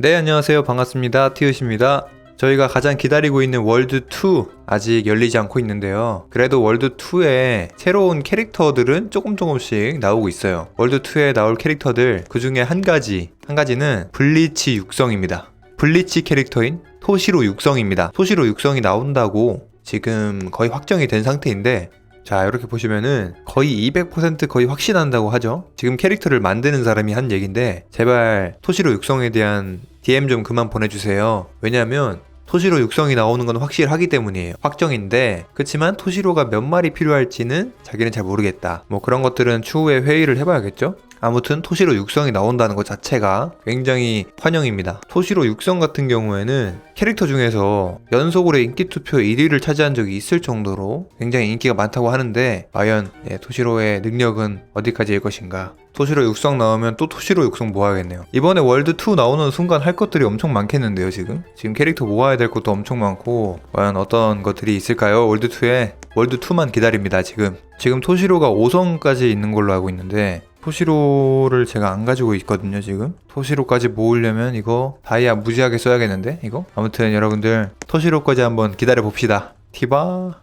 네, 안녕하세요. 반갑습니다. 티읕입니다. 저희가 가장 기다리고 있는 월드2 아직 열리지 않고 있는데요. 그래도 월드2에 새로운 캐릭터들은 조금 조금씩 나오고 있어요. 월드2에 나올 캐릭터들 그 중에 한 가지, 한 가지는 블리치 육성입니다. 블리치 캐릭터인 토시로 육성입니다. 토시로 육성이 나온다고 지금 거의 확정이 된 상태인데 자 이렇게 보시면은 거의 200% 거의 확신한다고 하죠. 지금 캐릭터를 만드는 사람이 한 얘긴데 제발 토시로 육성에 대한 DM 좀 그만 보내주세요. 왜냐하면 토시로 육성이 나오는 건 확실하기 때문이에요. 확정인데 그렇지만 토시로가 몇 마리 필요할지는 자기는 잘 모르겠다. 뭐 그런 것들은 추후에 회의를 해봐야겠죠 아무튼 토시로 육성이 나온다는 것 자체가 굉장히 환영입니다. 토시로 육성 같은 경우에는 캐릭터 중에서 연속으로 인기 투표 1위를 차지한 적이 있을 정도로 굉장히 인기가 많다고 하는데 과연 예, 토시로의 능력은 어디까지일 것인가? 토시로 육성 나오면 또 토시로 육성 모아야겠네요. 이번에 월드 2 나오는 순간 할 것들이 엄청 많겠는데요, 지금? 지금 캐릭터 모아야 될 것도 엄청 많고 과연 어떤 것들이 있을까요? 월드 2에 월드 2만 기다립니다, 지금. 지금 토시로가 5성까지 있는 걸로 알고 있는데 토시로를 제가 안 가지고 있거든요 지금. 토시로까지 모으려면 이거 다이아 무지하게 써야겠는데 이거? 아무튼 여러분들 토시로까지 한번 기다려 봅시다. 티바